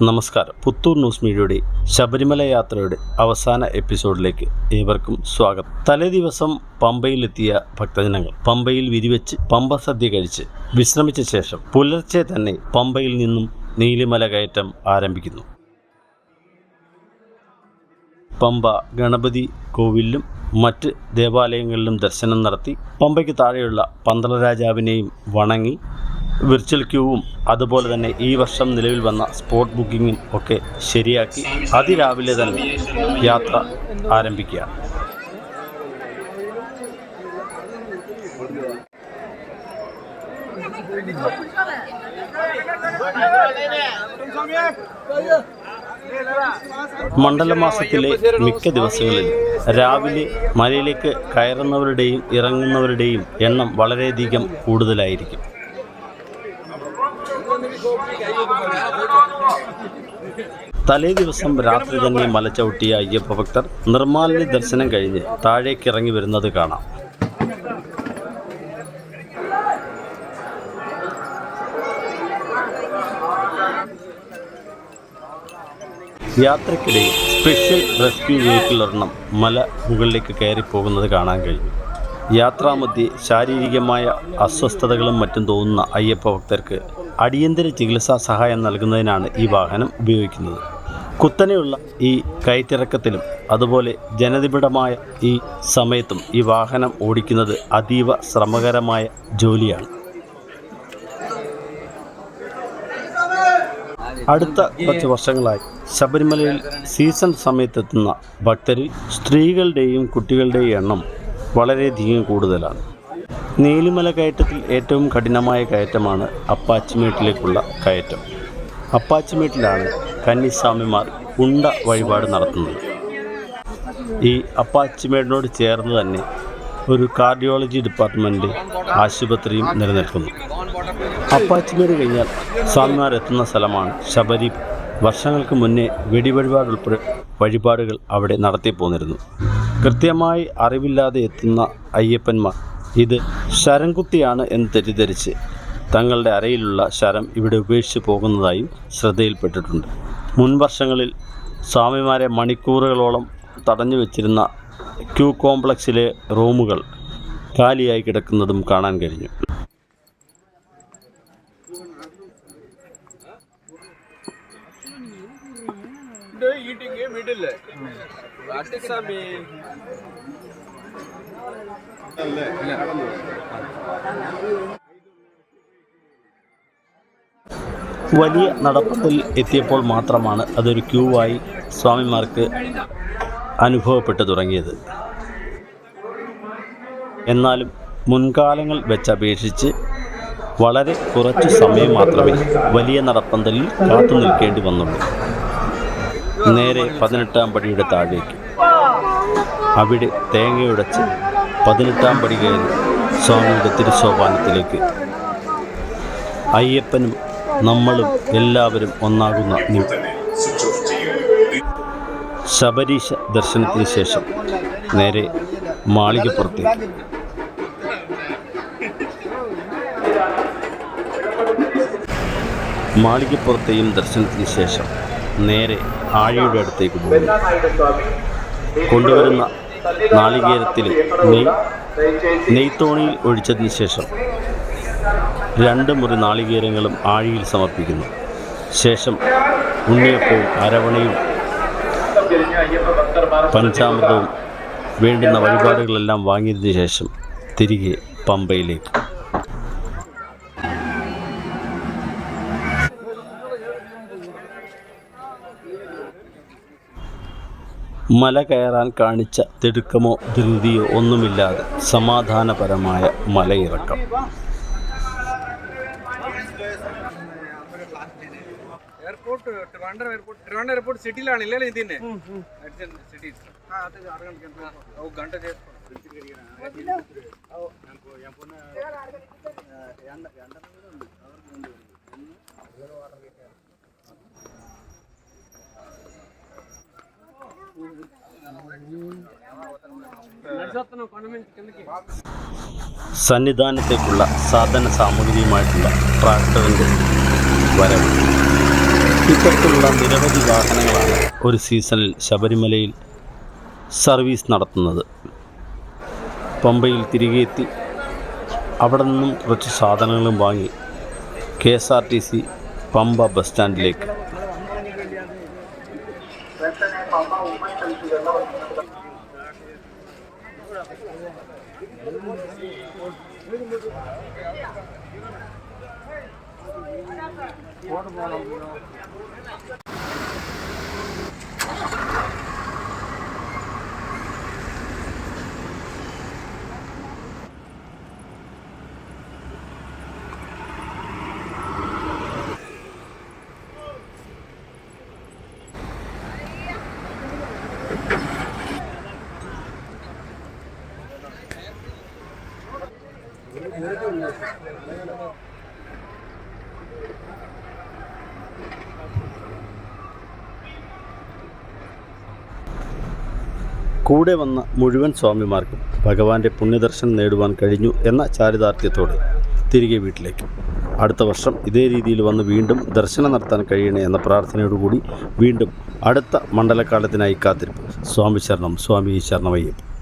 നമസ്കാരം. പുത്തൂർ ന്യൂസ് മീഡിയയുടെ ശബരിമല യാത്രയുടെ അവസാന എപ്പിസോഡിലേക്ക് ഏവർക്കും സ്വാഗതം. തലേ ദിവസം പമ്പയിലെത്തിയ ഭക്തജനങ്ങൾ പമ്പയിൽ വിരിവെച്ച് പമ്പ സദ്യ കഴിച്ച് വിശ്രമിച്ച ശേഷം പുലർച്ചെ തന്നെ പമ്പയിൽ നിന്നും നീലിമല കയറ്റം ആരംഭിക്കുന്നു. പമ്പ ഗണപതി കോവിലിലും മറ്റ് ദേവാലയങ്ങളിലും ദർശനം നടത്തി പമ്പയ്ക്ക് താഴെയുള്ള പന്തളരാജാവിനെയും വണങ്ങി വിർച്വൽ ക്യൂവും അതുപോലെ തന്നെ ഈ വർഷം നിലവിൽ വന്ന സ്പോട്ട് ബുക്കിങ്ങും ഒക്കെ ശരിയാക്കി അതിരാവിലെ തന്നെ യാത്ര ആരംഭിക്കുക. മണ്ഡലമാസത്തിലെ മിക്ക ദിവസങ്ങളിൽ രാവിലെ മലയിലേക്ക് കയറുന്നവരുടെയും ഇറങ്ങുന്നവരുടെയും എണ്ണം വളരെയധികം കൂടുതലായിരിക്കും. തലേ ദിവസം രാത്രി തന്നെ മല ചവിട്ടിയ അയ്യപ്പ ഭക്തർ നിർമ്മാല്യ ദർശനം കഴിഞ്ഞ് താഴേക്ക് ഇറങ്ങി വരുന്നത് കാണാം. യാത്രക്കിടയിൽ സ്പെഷ്യൽ റെസ്ക്യൂ വെഹിക്കിൾ ഒരെണ്ണം മല മുകളിലേക്ക് കയറി പോകുന്നത് കാണാൻ കഴിഞ്ഞു. യാത്രാമധ്യേ ശാരീരികമായ അസ്വസ്ഥതകളും മറ്റും തോന്നുന്ന അയ്യപ്പ ഭക്തർക്ക് അടിയന്തര ചികിത്സാ സഹായം നൽകുന്നതിനാണ് ഈ വാഹനം ഉപയോഗിക്കുന്നത്. കുത്തനെയുള്ള ഈ കയറ്റിറക്കത്തിലും അതുപോലെ ജനനിബിഡമായ ഈ സമയത്തും ഈ വാഹനം ഓടിക്കുന്നത് അതീവ ശ്രമകരമായ ജോലിയാണ്. അടുത്ത കുറച്ച് വർഷങ്ങളായി ശബരിമലയിൽ സീസൺ സമയത്തെത്തുന്ന ഭക്തരിൽ സ്ത്രീകളുടെയും കുട്ടികളുടെയും എണ്ണം വളരെയധികം കൂടുതലാണ്. നീലിമല കയറ്റത്തിൽ ഏറ്റവും കഠിനമായ കയറ്റമാണ് അപ്പാച്ചിമേട്ടിലേക്കുള്ള കയറ്റം. അപ്പാച്ചിമേട്ടിലാണ് കന്നിസ്വാമിമാർ ഉണ്ട വഴിപാട് നടത്തുന്നത്. ഈ അപ്പാച്ചിമേടിനോട് ചേർന്ന് തന്നെ ഒരു കാർഡിയോളജി ഡിപ്പാർട്ട്മെന്റ് ആശുപത്രിയും നിലനിൽക്കുന്നു. അപ്പാച്ചിമേട് കഴിഞ്ഞാൽ സ്വാമിമാർ എത്തുന്ന സ്ഥലമാണ് ശബരി. വർഷങ്ങൾക്ക് മുന്നേ വെടിവഴിപാട് ഉൾപ്പെടെ വഴിപാടുകൾ അവിടെ നടത്തി പോന്നിരുന്നു കൃത്യമായി അറിവില്ലാതെ എത്തുന്ന അയ്യപ്പന്മാർ ഇത് ശരംകുത്തിയാണ് എന്ന് തെറ്റിദ്ധരിച്ച് തങ്ങളുടെ അരയിലുള്ള ശരം ഇവിടെ ഉപേക്ഷിച്ച് പോകുന്നതായും ശ്രദ്ധയിൽപ്പെട്ടിട്ടുണ്ട്. മുൻവർഷങ്ങളിൽ സ്വാമിമാരെ മണിക്കൂറുകളോളം തടഞ്ഞു വെച്ചിരുന്ന ക്യൂ കോംപ്ലക്സിലെ റൂമുകൾ കാലിയായി കിടക്കുന്നതും കാണാൻ കഴിഞ്ഞു. മീറ്റില്ലേ വലിയ നടപ്പത്തിൽ എത്തിയപ്പോൾ മാത്രമാണ് അതൊരു ക്യൂവായി സ്വാമിമാർക്ക് അനുഭവപ്പെട്ടു തുടങ്ങിയത്. എന്നാലും മുൻകാലങ്ങൾ വെച്ചപേക്ഷിച്ച് വളരെ കുറച്ച് സമയം മാത്രമേ വലിയ നടപ്പന്തലിൽ കാത്തു നിൽക്കേണ്ടി വന്നുള്ളൂ. നേരെ പതിനെട്ടാം പടിയുടെ താഴേക്ക്. അവിടെ തേങ്ങയുടച്ച് പതിനെട്ടാം പടി കയറി സ്വാമിയുടെ തിരുസോപാനത്തിലേക്ക്. അയ്യപ്പനും നമ്മളും എല്ലാവരും ഒന്നാകുന്ന ശബരീശ ദർശനത്തിന് ശേഷം നേരെ മാളികപ്പുറത്തേക്ക്. മാളികപ്പുറത്തെയും ദർശനത്തിന് ശേഷം നേരെ ആഴിയുടെ അടുത്തേക്ക് പോകുന്നു. കൊണ്ടുവരുന്ന നാളികേരത്തിൽ നെയ് നെയ്ത്തോണിയിൽ ഒഴിച്ചതിന് ശേഷം രണ്ട് മുറി നാളികേരങ്ങളും ആഴിയിൽ സമർപ്പിക്കുന്നു. ശേഷം ഉണ്ണിയപ്പവും അരവണയും പഞ്ചാമൃതവും വേണ്ടുന്ന വഴിപാടുകളെല്ലാം വാങ്ങിയതിനു ശേഷം തിരികെ പമ്പയിലേക്ക്. മല കയറാൻ കാണിച്ച തിടുക്കമോ ധൃതിയോ ഒന്നുമില്ലാതെ സമാധാനപരമായ മലയിറക്കം എയർപോർട്ട് സന്നിധാനത്തേക്കുള്ള സാധന സാമഗ്രിയുമായിട്ടുള്ള ട്രാക്ടറിന്റെ വരവ്. ഇത്തരത്തിലുള്ള നിരവധി വാഹനങ്ങളാണ് ഒരു സീസണിൽ ശബരിമലയിൽ സർവീസ് നടത്തുന്നത്. പമ്പയിൽ തിരികെ എത്തി അവിടെ നിന്നും കുറച്ച് സാധനങ്ങളും വാങ്ങി K S R T C Pamba bus സ്റ്റാൻഡിലേക്ക് வெத்தனை பாப்பா உமை கல்வி எல்லாம் போட்டு போனோம் കൂടെ വന്ന മുഴുവൻ സ്വാമിമാർക്കും ഭഗവാന്റെ പുണ്യദർശനം നേടുവാൻ കഴിഞ്ഞു എന്ന ചാരിതാർത്ഥ്യത്തോടെ തിരികെ വീട്ടിലേക്ക്. അടുത്ത വർഷം ഇതേ രീതിയിൽ വന്ന് വീണ്ടും ദർശനം നടത്താൻ കഴിയണേ എന്ന പ്രാർത്ഥനയോടുകൂടി വീണ്ടും അടുത്ത മണ്ഡലകാലത്തിനായി കാത്തിരിപ്പ്. സ്വാമി ശരണം സ്വാമി ശരണമയ്യപ്പ.